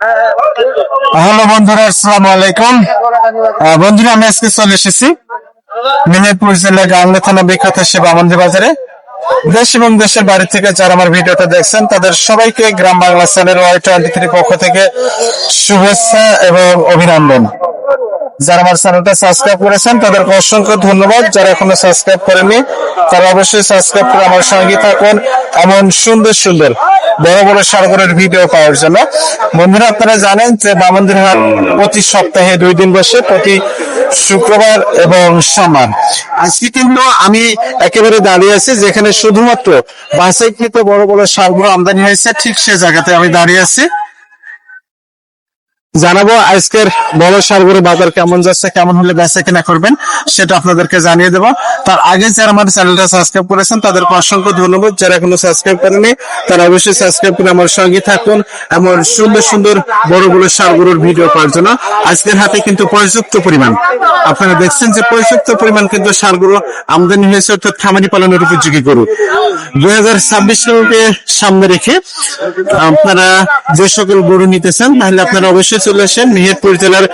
Hello বন্ধুরা, আসসালামু আলাইকুম। বন্ধুরা, আমি আজকে চলে এসেছি মেহেরপুর জেলা গাংলা থানা বিখ্যাত সেবা আমাদের বাজারে। দেশ এবং দেশের বাড়ি থেকে যারা আমার ভিডিওটা দেখছেন, তাদের সবাইকে Gram Bangla channel Y twenty three পক্ষ থেকে শুভেচ্ছা এবং অভিনন্দন। যারা আমার চ্যানেলটা সাবস্ক্রাইব করেছেন, তাদেরকে অসংখ্য ধন্যবাদ। যারা এখনও সাবস্ক্রাইব করেনি তারা অবশ্যই সাবস্ক্রাইব করে আমার সঙ্গে থাকুন। এমন সুন্দর সুন্দর বড় বড় সাগরের ভিডিও পাওয়ার জন্য। বন্ধুরা, আপনারা জানেন যে বামন্দির হাট প্রতি সপ্তাহে দুই দিন বসে, প্রতি শুক্রবার এবং সোমবার। আজকে কিন্তু আমি একেবারে দাঁড়িয়ে আছি যেখানে শুধুমাত্র বাসাইকৃত বড় বড় সারগুলো আমদানি হয়েছে, ঠিক সে জায়গাতে আমি দাঁড়িয়ে আছি। জানাব আজকের বড় সারগুলো বাজার কেমন যাচ্ছে, কেমন হলে বেচা কেনা করবেন, সেটা আপনাদেরকে জানিয়ে দেবো। তার আগে যারা আমার চ্যানেলটা সাবস্ক্রাইব করেছেন, তাদেরকে অসংখ্য ধন্যবাদ। যারা এখনও সাবস্ক্রাইব করেনি তারা অবশ্যই সাবস্ক্রাইব করে আমার সঙ্গে থাকুন এমন সুন্দর সুন্দর বড় বড় সারগুলোর ভিডিও পাওয়ার জন্য। আজকের হাতে কিন্তু পর্যাপ্ত পরিমাণ। আপনারা দেখছেন যে পর্যাপ্ত পরিমাণ কিন্তু সারগুলো আমদানি হয়েছে, অর্থাৎ খামারি পালনের উপযোগী গরু। দুই হাজার ছাব্বিশ সামনে রেখে আপনারা যে সকল গরু নিতেছেন, তাহলে আপনারা অবশ্যই চলে আসেন মেহেরপুর জেলার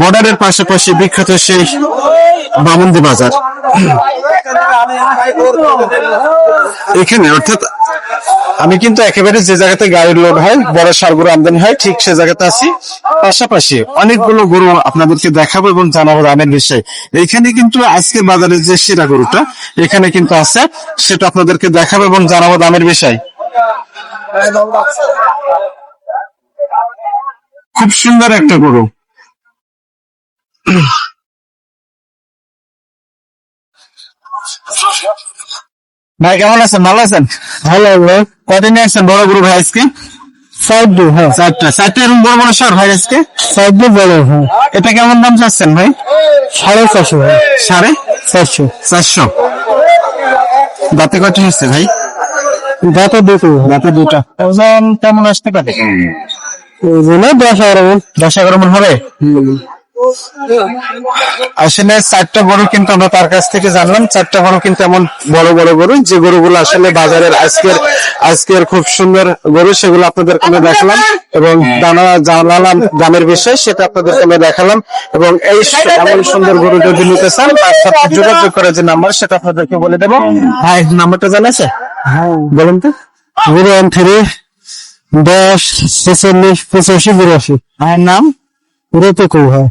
বর্ডারের পাশাপাশি বিখ্যাত সেই বামন্দি বাজার। এখানে, অর্থাৎ আমি কিন্তু একেবারে যে জায়গাতে গাড়ির লোড হয়, বড় সার সারগুলো আমদানি হয়, ঠিক সে জায়গাতে আছি। পাশাপাশি অনেকগুলো গরু আপনাদেরকে দেখাবো এবং জানাব দামের বিষয়। এখানে কিন্তু আজকে বাজারে যে সেরা গরুটা, এখানে কিন্তু আছে, সেটা আপনাদেরকে দেখাবো এবং জানাব দামের বিষয়। খুব সুন্দর একটা গরু। ভাই কেমন আছেন? ভালো আছেন? ভালো ভালো। কদিন আসছেন বড় গরু ভাই আজকে? চারটে হ্যাঁ। চারটা। চারটে এরকম বড় বড় সার ভাই আজকে? চারটে বড় হ্যাঁ। এটা কেমন দাম চাচ্ছেন ভাই? সাড়ে চারশো ভাই সাড়ে চারশো। চারশো। দাঁতে কত হচ্ছে ভাই? দাঁতে দুটো। দাঁতে দুটো। ওজন কেমন আসতে পারে? ওজনে দশ এগারো মন। দশ এগারো মন হবে? আসলে চারটা গরু কিন্তু আমরা তার কাছ থেকে জানলাম। চারটা গরু কিন্তু এমন বড় বড় গরু। যে গরুগুলো আসলে বাজারের আজকের আজকের খুব সুন্দর গরু সেগুলো আপনাদেরকে আমি দেখালাম এবং দানা জানালাম দামের বিষয় সেটা আপনাদেরকে আমি দেখালাম এবং এই এমন সুন্দর গরু যদি নিতে চান তার সাথে যোগাযোগ করে যে নাম্বার সেটা আপনাদেরকে বলে দেবো। ভাই নাম্বারটা জানা আছে হ্যাঁ। বলুন তো। জিরো ওয়ান থ্রি দশ ছেচল্লিশ পঁচাশি বিরাশি। ভাইয়ের নাম? রফিকুল ভাই।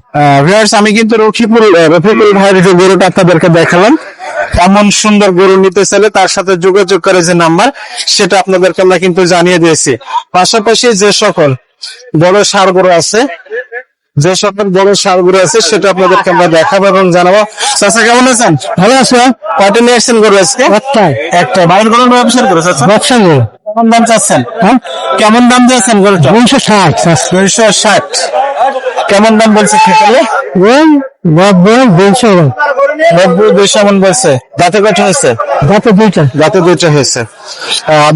ভিউয়ার্স আমি কিন্তু রফিকুল রফিকুল ভাইয়ের যে গরুটা আপনাদেরকে দেখালাম এমন সুন্দর গরু নিতে চাইলে তার সাথে যোগাযোগ করে যে নাম্বার সেটা আপনাদেরকে আমরা কিন্তু জানিয়ে দিয়েছি। পাশাপাশি যে সকল বড় সার গরু আছে যে সকল বড় সার গরু আছে সেটা আপনাদেরকে আমরা দেখাবো এবং জানাব। চাচা কেমন আছেন? ভালো আছো কয়টা নিয়ে আসছেন গরু আজকে? একটা। বাইরের গরুর ব্যবসা করে চাচা? ব্যবসা কেমন দাম চাচ্ছেন? হ্যাঁ? কেমন দাম দিয়েছেন গরুটা? দুইশো ষাট। দুইশো ষাট। কেমন দাম বলছে খেতে ওই নব্বই দুইশো নব্বই দুইশো এমন বলছে। দাঁতে কয়টা হয়েছে? দাঁতে দুইটা। দাঁতে দুইটা হয়েছে।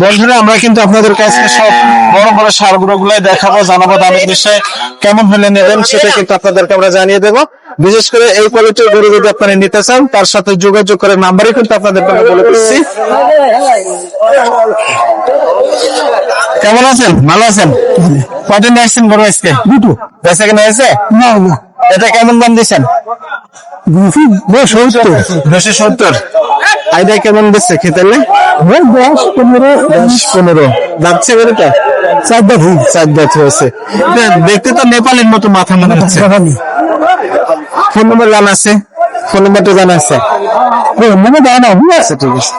বন্ধুরা আমরা কিন্তু আপনাদের কাছে সব বড় বড় সারগুলো গুলাই দেখাবো জানাব দামের বিষয়ে কেমন হলে নেবেন সেটা কিন্তু আপনাদেরকে আমরা জানিয়ে দেবো। বিশেষ করে এই কোয়ালিটির গরু যদি আপনারা নিতে চান তার সাথে যোগাযোগ করে নাম্বারই কিন্তু আপনাদেরকে আমরা বলে দিচ্ছি। কেমন আছেন? ভালো আছেন? নিয়ে আসছেন গরু আজকে? দুটো। বেচা কেনা হয়েছে? না না। এটা কেমন দাম দিচ্ছেন? দুশো সত্তর। আইডিয়া কেমন দিচ্ছে খেতে দশ পনেরো। দশ পনেরো। যাচ্ছে বেরোটা চার দাঁত চার দাঁত হয়েছে দেখতে তো নেপালের মতো মাথা মনে হচ্ছে। ফোন নম্বর জানা আছে? ফোন নম্বরটা জানা আছে? নম্বর জানা আছে ঠিক আছে।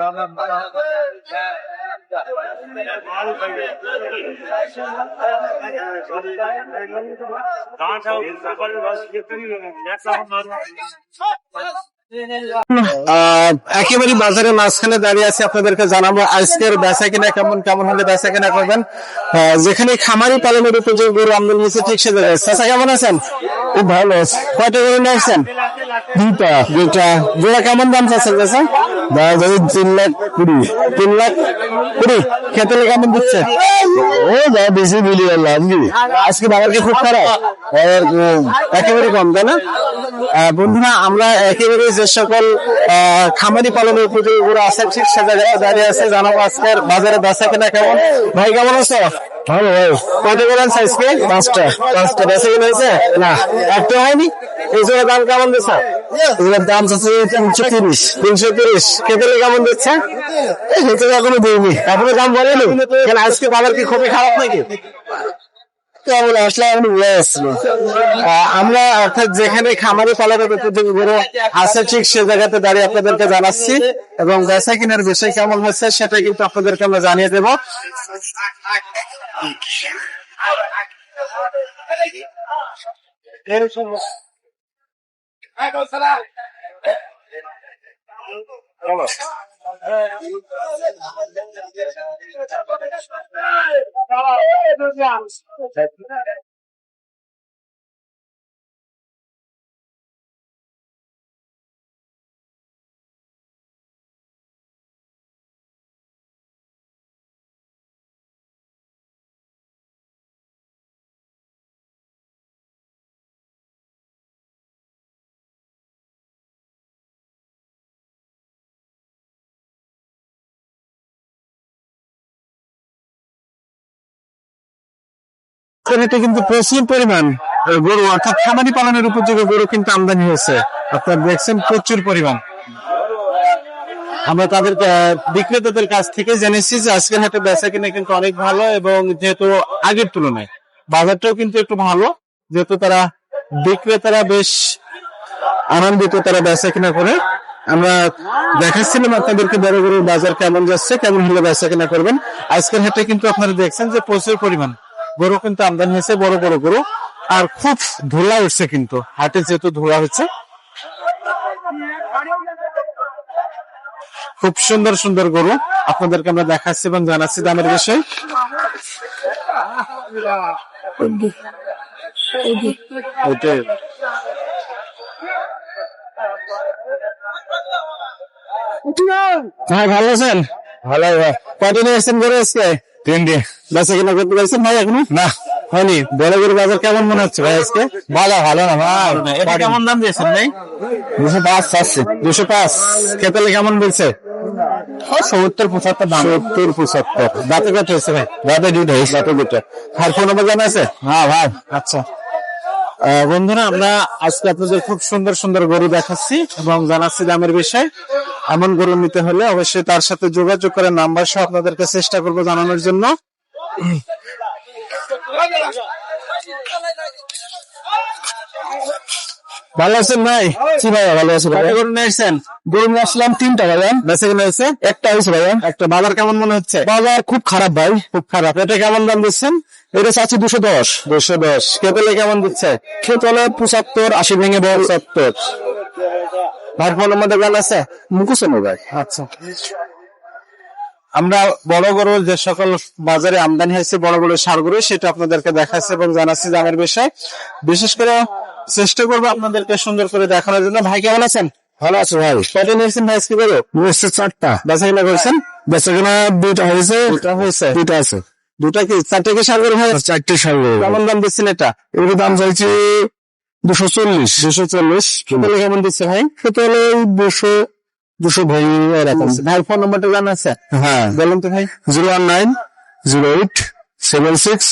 আহ, একেবারে বাজারের মাঝখানে দাঁড়িয়ে আছে। আপনাদেরকে জানাব আজকের বেচা কিনা কেমন কেমন হলে বেচা কিনা করবেন। যেখানে খামারি পালনের উপর যে গরু আমদানি হয়েছে, ঠিক সে চাচা, কেমন আছেন? খুব ভালো আছে। কয়টা গরু নিয়ে আসছেন? দুইটা দুইটা। জোড়া কেমন দাম চাচ্ছেন চাচা? দাম যদি তিন লাখ কুড়ি তিন লাখ কুড়ি। খেতে কেমন দিচ্ছে? ও যা বেশি মিলিয়ন আজকে আজকে বাবার কি খুব খারাপ। একেবারে কম তাই না? বন্ধুরা আমরা একেবারে যে সকল খামারি পালনের উপযোগী গরু আছে ঠিক সে দাঁড়িয়ে আছে। জানাব আজকের বাজারে বেচা কেনা কেমন? ভাই কেমন আছো? ভালো ভাই। কত আনছে আজকে? পাঁচটা। পাঁচটা। বেচা কিনা হয়েছে? না একটা হয়নি? এই জন্য দাম কেমন দিচ্ছে এগুলোর দাম চাচ্ছে তিনশো তিরিশ। তিনশো তিরিশ। খেতে কেমন দিচ্ছে? খেতে এখনও দিইনি এখনও দাম বলেনি কেন আজকে বাজার কি খুবই খারাপ নাকি? এখন আমরা অর্থাৎ যেখানে খামারে উপযোগী গরু আছে, ঠিক সে জায়গাতে দাঁড়িয়ে আপনাদেরকে জানাচ্ছি। এবং বেচা কিনার বিষয় কেমন হচ্ছে সেটা কিন্তু আপনাদেরকে আমরা জানিয়ে দেব দেবো। চলো এতে কিন্তু প্রচুর পরিমাণ গরু অর্থাৎ খামারি পালনের উপযোগী গরু কিন্তু আমদানি হয়েছে। আপনারা দেখছেন প্রচুর পরিমাণ। আমরা তাদের বিক্রেতাদের কাছ থেকে জেনেছি যে আজকের হাটে বেচা কিনা কিন্তু অনেক ভালো এবং যেহেতু আগের তুলনায় বাজারটাও কিন্তু একটু ভালো, যেহেতু তারা বিক্রেতারা বেশ আনন্দিত তারা বেচা কিনা করে। আমরা দেখাচ্ছিলাম আপনাদেরকে বড় বড় বাজার কেমন যাচ্ছে, কেমন হলে বেচা কিনা করবেন। আজকের হাটে কিন্তু আপনারা দেখছেন যে প্রচুর পরিমাণ। গরু কিন্তু আমদানি হয়েছে বড় বড় গরু। আর খুব ধুলা উঠছে কিন্তু হাটে যেহেতু ধুলা হচ্ছে। খুব সুন্দর সুন্দর গরু আপনাদেরকে আমরা দেখাচ্ছি এবং জানাচ্ছি দামের বিষয়। হ্যাঁ ভালো আছেন? ভালো। কয়দিন এসেছেন গরু আজকে? তিন দিন। বেচা কিনা করতে পারছেন ভাই এখনও? না। হয়নি। বড় গরু বাজার কেমন মনে হচ্ছে ভাই আজকে? ভালো ভালো না। ভাই কেমন দাম দিয়েছেন ভাই? দুশো পাঁচ চাচ্ছে। দুশো পাঁচ। খেতেলে কেমন বলছে? সত্তর পঁচাত্তর দাম। সত্তর পঁচাত্তর। দাঁতে কত হয়েছে ভাই? দাঁতে দুটো হয়েছে। দাঁতে দুটো। আর ফোন নাম্বার জানা আছে? হ্যাঁ ভাই। আচ্ছা। আহ, বন্ধুরা আমরা আজকে আপনাদের খুব সুন্দর সুন্দর গরু দেখাচ্ছি এবং জানাচ্ছি দামের বিষয়। এমন গরু নিতে হলে অবশ্যই তার সাথে যোগাযোগ করে নাম্বার সহ আপনাদেরকে চেষ্টা করব জানানোর জন্য। ভালো আছেন ভাই? জি ভাইয়া ভালো আছি ভাই। গরু নিয়ে গরু নিয়ে আসলাম তিনটা ভাইয়া বেঁচে কিনে হয়েছে? একটা হয়েছে ভাইয়া। একটা বাজার কেমন মনে হচ্ছে? বাজার খুব খারাপ ভাই। খুব খারাপ। এটা কেমন দাম দিচ্ছেন? এটা চাচ্ছি দুশো দশ। দুশো দশ। খেতলে কেমন দিচ্ছে? খেতলে পঁচাত্তর আশি ভেঙে বল পঁচাত্তর। গান আছে। মুখোশ ভাই। আচ্ছা। আমরা বড় যে সকল বাজারে আমদানি হয়েছে বড় বড় সেটা আপনাদেরকে দেখাচ্ছে এবং জানাচ্ছি দামের বিষয়। বিশেষ করে চেষ্টা করব আপনাদেরকে সুন্দর করে দেখানোর জন্য। ভাই কেমন আছেন? ভালো আছো ভাই। কয়টা নিয়েছেন ভাই আজকে গরু? নিয়েছে চারটা। বেচা কিনা করেছেন? বেচা কিনা দুইটা হয়েছে। দুটা হয়েছে? দুটা আছে। দুটা কি? চারটে কি সার গরু ভাই চারটে সার গরু। কেমন দাম দিচ্ছেন এটা? এর দাম চাইছি দুশো চল্লিশ। দুশো চল্লিশ? তাহলে কেমন দিচ্ছে ভাই? তাহলে দুশো দুশো ভাই এরকম। ভাই ফোন নাম্বারটা জানা আছে? হ্যাঁ। বলুন তো ভাই। Zero one nine zero eight seven six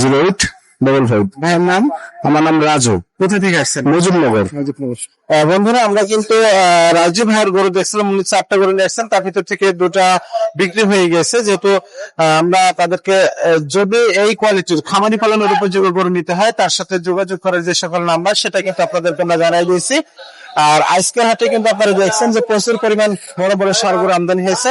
zero eight double five ভাইয়ের নাম? আমার নাম রাজু। কোথা থেকে আসছেন? মুজিবনগর। বন্ধুরা আমরা কিন্তু রাজু ভাইয়ের গরু দেখছিলাম উনি চারটা গরু নিয়ে আসছেন তার ভিতর থেকে দুটা বিক্রি হয়ে গেছে যেহেতু আমরা তাদেরকে যদি এই কোয়ালিটির খামারি পালনের উপযোগী গরু নিতে হয় তার সাথে যোগাযোগ করার যে সকল নাম্বার সেটা কিন্তু আপনাদেরকে আমরা জানাই দিয়েছি। আর আজকের হাটে কিন্তু আপনারা দেখছেন যে প্রচুর পরিমাণ বড় বড় সার গরু আমদানি হয়েছে।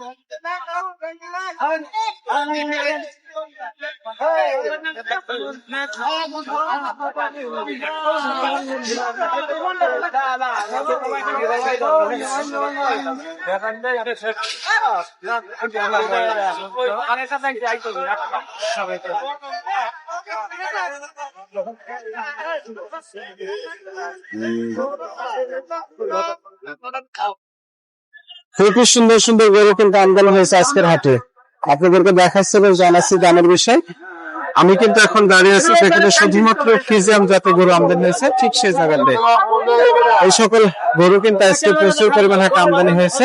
কেটে দেন। খুবই সুন্দর সুন্দর গরু কিন্তু আমদানি হয়েছে আজকের হাটে। আপনাদেরকে দেখাচ্ছে এবং জানাচ্ছি দামের বিষয়। আমি কিন্তু এখন দাঁড়িয়ে আছি সেখানে শুধুমাত্র ফিজিয়াম জাতের গরু আমদানি হয়েছে, ঠিক সেই জায়গাতে এই সকল গরু কিন্তু আজকে প্রচুর পরিমাণ হাটে আমদানি হয়েছে।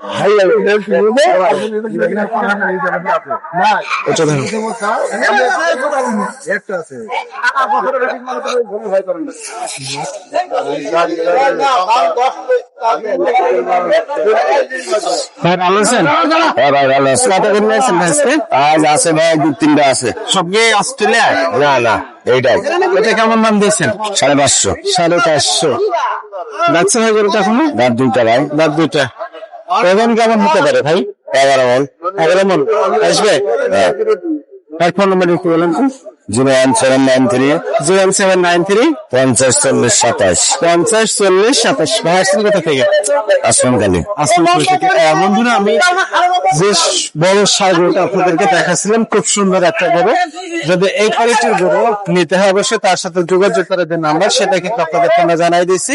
ভাই ভাই ভালো আছেন? হ্যাঁ ভাই ভালো আছে। কত করে নিয়েছেন আজ আছে ভাই দু তিনটা আছে। সব গিয়ে অস্ট্রেলিয়া? না না এইটাই। এটা কেমন দাম দিয়েছেন? সাড়ে পাঁচশো। সাড়ে পাঁচশো। যাচ্ছে ভাই গরুটা এখনও? রাত দুইটা ভাই। রাত দুইটা। ওজন কেমন হতে পারে ভাই? এগারো মন এগারো মন। আসবে? হ্যাঁ। ফোন নম্বর একটু বলেন তো। Zero one seven nine three. Zero seven nine three. পঞ্চাশ চল্লিশ সাতাশ। পঞ্চাশ চল্লিশ সাতাশ। ভাই আসছেন কোথা থেকে? আসমান কালী। আসলামপুর থেকে? বন্ধুরা আমি যে বড় সারগুলোটা আপনাদেরকে দেখাচ্ছিলাম। খুব সুন্দর একটা গরু যদি এই কোয়ালিটির গরু নিতে হয় অবশ্যই তার সাথে যোগাযোগ করে যে নাম্বার। সেটা কিন্তু আপনাদের আমরা জানাই দিয়েছি।